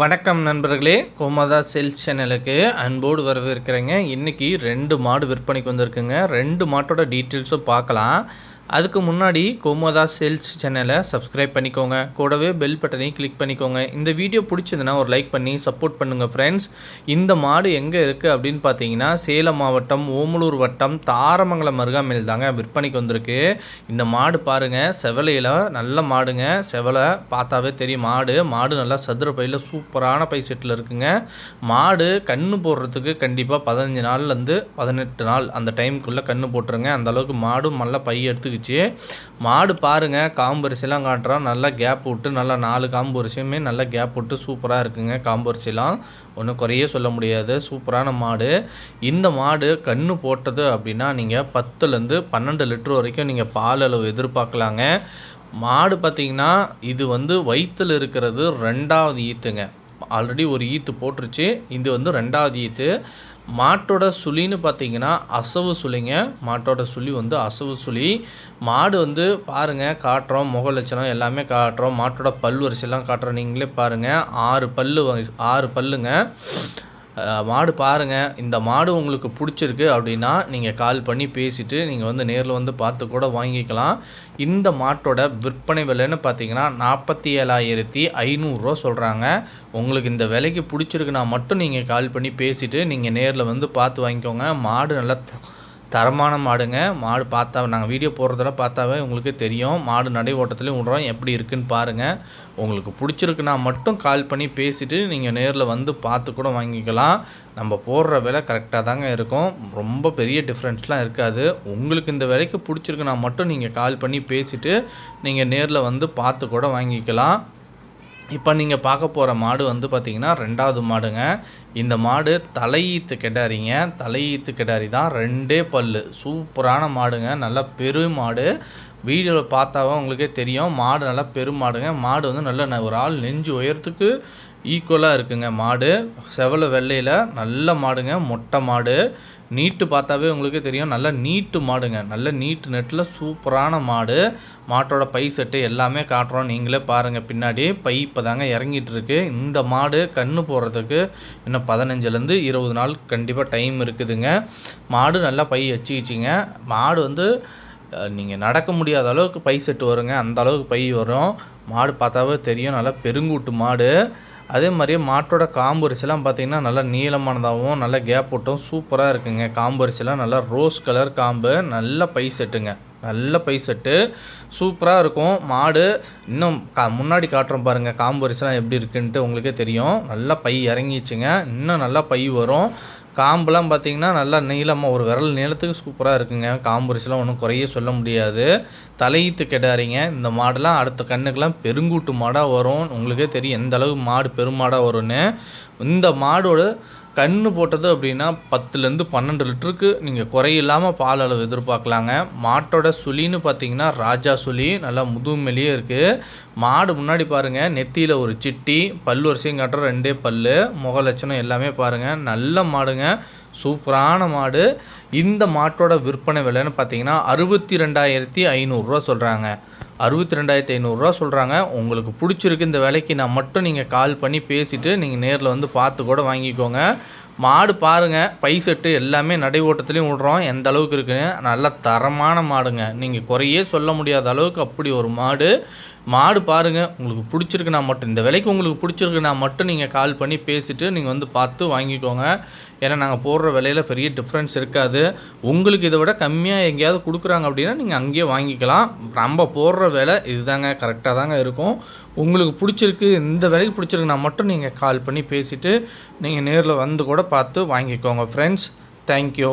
வணக்கம் நண்பர்களே கோமாதா செல் சேனலுக்கு அன்போடு வரவேற்கிறேங்க. இன்றைக்கி ரெண்டு மாடு விற்பனைக்கு வந்திருக்குங்க. ரெண்டு மாட்டோட டீட்டெயில்ஸும் பார்க்கலாம். அதுக்கு முன்னாடி கோமோதா சேல்ஸ் சேனலை சப்ஸ்கிரைப் பண்ணிக்கோங்க. கூடவே பெல் பட்டனையும் கிளிக் பண்ணிக்கோங்க. இந்த வீடியோ பிடிச்சதுன்னா ஒரு லைக் பண்ணி சப்போர்ட் பண்ணுங்கள் ஃப்ரெண்ட்ஸ் இந்த மாடு எங்கே இருக்குது அப்படின்னு பார்த்தீங்கன்னா சேலம் மாவட்டம் ஓமலூர் வட்டம் தாரமங்கலம் அருகாமையில் தாங்க விற்பனைக்கு வந்திருக்கு. இந்த மாடு பாருங்கள் செவலையில் நல்ல மாடுங்க. செவலை பார்த்தாவே தெரியும். மாடு மாடு நல்லா சதுர பையில் சூப்பரான பை செட்டில் இருக்குங்க. மாடு கன்று போடுறதுக்கு கண்டிப்பாக பதினஞ்சு நாள்லேருந்து பதினெட்டு நாள் அந்த டைமுக்குள்ளே கன்று போட்டுருங்க. அந்தளவுக்கு மாடும் நல்லா பை எடுத்து வந்துருச்சு மாடு பாருங்கள் காம்பரிசிலாம் காட்டுறான் நல்லா கேப் விட்டு நல்லா நாலு காம்பரிசியுமே நல்லா கேப் விட்டு சூப்பராக இருக்குங்க காம்பரிசிலாம் ஒன்றும் குறையே சொல்ல முடியாது. சூப்பரான மாடு. இந்த மாடு கன்று போட்டது அப்படின்னா நீங்கள் பத்துலேருந்து பன்னெண்டு லிட்டர் வரைக்கும் நீங்கள் பால் அளவு எதிர்பார்க்கலாங்க. மாடு பார்த்திங்கன்னா இது வந்து வயிற்றில் இருக்கிறது ரெண்டாவது ஈத்துங்க. ஆல்ரெடி ஒரு ஈத்து போட்டுருச்சு. இது வந்து ரெண்டாவது ஈத்து. மாட்டோட சுழின்னு பார்த்தீங்கன்னா அசவு சுழிங்க. மாட்டோட சுழி வந்து அசவு சுழி. மாடு வந்து பாருங்கள் காட்டுறோம் முக லட்சணம் எல்லாமே காட்டுறோம். மாட்டோட பல் வரிசையெல்லாம் காட்டுறோம். நீங்களே பாருங்கள் ஆறு பல்லு ஆறு பல்லுங்க. மாடு பாருங்கள் இந்த மாடு உங்களுக்கு பிடிச்சிருக்கு அப்படின்னா நீங்கள் கால் பண்ணி பேசிவிட்டு நீங்கள் வந்து நேரில் வந்து பார்த்து கூட வாங்கிக்கலாம். இந்த மாட்டோட விற்பனை விலைன்னு பார்த்தீங்கன்னா நாற்பத்தி ஏழாயிரத்தி ஐநூறுரூவா சொல்கிறாங்க உங்களுக்கு இந்த விலைக்கு பிடிச்சிருக்குன்னா மட்டும் நீங்கள் கால் பண்ணி பேசிவிட்டு நீங்கள் நேரில் வந்து பார்த்து வாங்கிக்கோங்க. மாடு நல்லா தரமான மாடுங்க. மாடு பார்த்தா நாங்கள் வீடியோ போடுறதெல்லாம் பார்த்தாவே உங்களுக்கு தெரியும். மாடு நடை ஓட்டத்துலேயும் விடுறோம் எப்படி இருக்குன்னு பாருங்கள் உங்களுக்கு பிடிச்சிருக்குன்னா மட்டும் கால் பண்ணி பேசிவிட்டு நீங்கள் நேரில் வந்து பார்த்து கூட வாங்கிக்கலாம். நம்ம போடுற விலை கரெக்டாக தாங்க இருக்கும். ரொம்ப பெரிய டிஃப்ரென்ஸ்லாம் இருக்காது. உங்களுக்கு இந்த விலைக்கு பிடிச்சிருக்குன்னா மட்டும் நீங்கள் கால் பண்ணி பேசிவிட்டு நீங்கள் நேரில் வந்து பார்த்து கூட வாங்கிக்கலாம். இப்போ நீங்கள் பார்க்க போகிற மாடு வந்து பார்த்திங்கன்னா ரெண்டாவது மாடுங்க. இந்த மாடு தலையீத்து கெடாரிங்க. தலையீத்து கெடாரி தான் ரெண்டே பல் சூப்பரான மாடுங்க. நல்லா பெரும் மாடு. வீடியோவில் பார்த்தாவே உங்களுக்கே தெரியும். மாடு நல்லா பெரும் மாடுங்க. மாடு வந்து நல்ல ஒரு ஆள் நெஞ்சு உயரத்துக்கு ஈக்குவலாக இருக்குங்க மாடு. செவல வெள்ளையில் நல்ல மாடுங்க மொட்டை மாடு. நீட்டு பார்த்தாவே உங்களுக்கு தெரியும். நல்ல நீட்டு மாடுங்க. நல்ல நீட்டு நெட்டில் சூப்பரான மாடு. மாட்டோட பை செட்டு எல்லாமே காட்டுறோம். நீங்களே பாருங்கள் பின்னாடி. பை இப்போ தாங்க இறங்கிட்டுருக்கு. இந்த மாடு கன்று போடுறதுக்கு இன்னும் பதினஞ்சுலேருந்து இருபது நாள் கண்டிப்பாக டைம் இருக்குதுங்க. மாடு நல்லா பை வச்சுக்கிச்சிங்க மாடு வந்து நீங்கள் நடக்க முடியாத அளவுக்கு பை செட்டு வருங்க. அந்த அளவுக்கு பை வரும். மாடு பார்த்தாவே தெரியும். நல்லா பெருங்கூட்டு மாடு. அதே மாதிரியே மாட்டோட காம்பரிசெல்லாம் பார்த்திங்கன்னா நல்லா நீளமானதாகவும் நல்லா கேப் விட்டும் சூப்பராக இருக்குங்க. காம்பரிசெல்லாம் நல்லா ரோஸ் கலர் காம்பு நல்ல பை செட்டுங்க நல்ல பை செட்டு சூப்பராக இருக்கும். மாடு இன்னும் கா முன்னாடி காட்டுறோம் பாருங்கள் காம்பரிசெலாம் எப்படி இருக்குன்ட்டு உங்களுக்கே தெரியும். நல்லா பை இறங்கிச்சுங்க இன்னும் நல்லா பை வரும். காம்புலாம் பார்த்திங்கன்னா நல்லா நீளமாக ஒரு விரல் நீளத்துக்கு சூப்பராக இருக்குங்க. காம்பரிசெலாம் ஒன்றும் குறைய சொல்ல முடியாது. தலையீத்து கெடாரிங்க இந்த மாடெல்லாம் அடுத்த கண்ணுக்கெல்லாம் பெருங்கூட்டு மாடாக வரும். உங்களுக்கே தெரியும் எந்த அளவுக்கு மாடு பெருமாடாக வரும்னு. இந்த மாடோட கன்று போட்டது அப்படின்னா பத்துலேருந்து பன்னெண்டு லிட்டருக்கு நீங்கள் குறையில்லாமல் பால் அளவு எதிர்பார்க்கலாங்க. மாட்டோட சுழின்னு பார்த்தீங்கன்னா ராஜா சுழி நல்லா முதுமெலியே இருக்குது மாடு முன்னாடி பாருங்கள் நெத்தியில் ஒரு சிட்டி பல் வரிசையும் காட்டுற ரெண்டே பல் முக லட்சணம் எல்லாமே பாருங்கள் நல்ல மாடுங்க சூப்பரான மாடு. இந்த மாட்டோட விற்பனை விலைன்னு பார்த்தீங்கன்னா அறுபத்தி ரெண்டாயிரத்தி ஐநூறுரூவா சொல்கிறாங்க அறுபத்தி ரெண்டாயிரத்தி ஐநூறுரூவா சொல்கிறாங்க உங்களுக்கு பிடிச்சிருக்கு இந்த விலைக்கு நான் மட்டும் நீங்கள் கால் பண்ணி பேசிவிட்டு நீங்கள் நேரில் வந்து பார்த்து கூட வாங்கிக்கோங்க. மாடு பாருங்கள் பை செட்டு எல்லாமே நடை ஓட்டத்துலேயும் விடுறோம். எந்த அளவுக்கு இருக்குன்னு? நல்ல தரமான மாடுங்க. நீங்கள் குறையே சொல்ல முடியாத அளவுக்கு அப்படி ஒரு மாடு. மாடு பாருங்கள் உங்களுக்கு பிடிச்சிருக்குன்னா மட்டும் இந்த விலைக்கு உங்களுக்கு பிடிச்சிருக்குன்னா மட்டும் நீங்கள் கால் பண்ணி பேசிவிட்டு நீங்கள் வந்து பார்த்து வாங்கிக்கோங்க. ஏன்னா நாங்கள் போடுற விலையில் பெரிய டிஃப்ரென்ஸ் இருக்காது. உங்களுக்கு இதை விட கம்மியாக எங்கேயாவது கொடுக்குறாங்க அப்படின்னா நீங்கள் அங்கேயே வாங்கிக்கலாம். நம்ம போடுற விலை இதுதாங்க கரெக்டாக தாங்க இருக்கும். உங்களுக்கு பிடிச்சிருக்கு இந்த விலைக்கு பிடிச்சிருக்குன்னா மட்டும் நீங்கள் கால் பண்ணி பேசிவிட்டு நீங்கள் நேரில் வந்து கூட பார்த்து வாங்கிக்கோங்க. Friends thank you